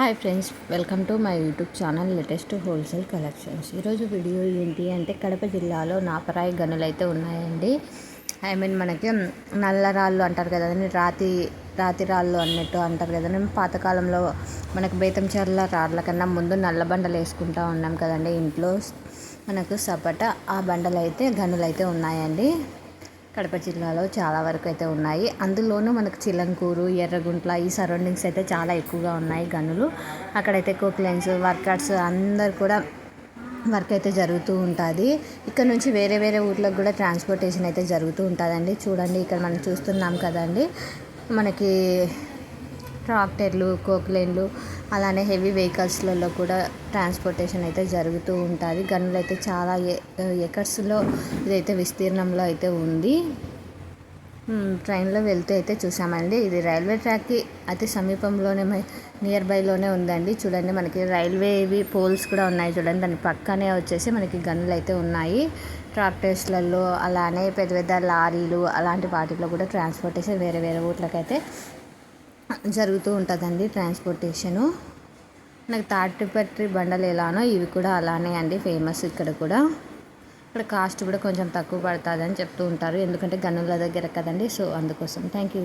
Hi friends welcome to my YouTube channel latest wholesale collections. ఈరోజు video ఏంటి అంటే కడప జిల్లాలో నాపరాయి గనులు అయితే ఉన్నాయండి. ఐ మీన్ మనకి నల్ల రాళ్ళు అంటారు కదండి రాతి రాతి రాళ్ళు అన్నట్టు అంటారు కదండి పాతకాలంలో మనకు బేతంచెర్ల రాళ్ళ కన్నా ముందు నల్ల బండలు వేసుకుంటూ ఉన్నాం కదండి ఇంట్లో. మనకు సపట ఆ బండలు అయితే గనులు అయితే ఉన్నాయండి. కడప జిల్లాలో చాలా వరకు అయితే ఉన్నాయి. అందులోనూ మనకు చిలంకూరు ఎర్రగుంట్ల ఈ సరౌండింగ్స్ అయితే చాలా ఎక్కువగా ఉన్నాయి గనులు. అక్కడైతే కోక్లైన్స్ వర్కర్స్ అందరు కూడా వర్క్ అయితే జరుగుతూ ఉంటుంది. ఇక్కడ నుంచి వేరే వేరే ఊర్లకు కూడా ట్రాన్స్పోర్టేషన్ అయితే జరుగుతూ ఉంటుందండి. చూడండి ఇక్కడ మనం చూస్తున్నాం కదండి. మనకి ట్రాక్టర్లు కోక్లైన్లు అలానే హెవీ వెహికల్స్లలో కూడా ట్రాన్స్పోర్టేషన్ అయితే జరుగుతూ ఉంటుంది. గనులు అయితే చాలా ఎకర్స్లో ఇదైతే విస్తీర్ణంలో అయితే ఉంది. ట్రైన్లో వెళ్తూ అయితే చూసామండి. ఇది రైల్వే ట్రాక్కి అతి సమీపంలోనే నియర్ బైలోనే ఉందండి. చూడండి మనకి రైల్వే ఇవి పోల్స్ కూడా ఉన్నాయి చూడండి. దాని పక్కనే వచ్చేసి మనకి గన్నులు అయితే ఉన్నాయి. ట్రాక్టర్స్లలో అలానే పెద్ద పెద్ద లారీలు అలాంటి వాటిలో కూడా ట్రాన్స్పోర్టేషన్ వేరే వేరే ఊర్లకైతే జరుగుతూ ఉంటుందండి ట్రాన్స్పోర్టేషను. నాకు తాటిపత్రి బండలు ఎలానో ఇవి కూడా అలానే అండి ఫేమస్ ఇక్కడ కూడా. ఇక్కడ కాస్ట్ కూడా కొంచెం తక్కువ పడుతుంది అని చెప్తూ ఉంటారు ఎందుకంటే గనుల దగ్గర కదండి సో అందుకోసం. Thank you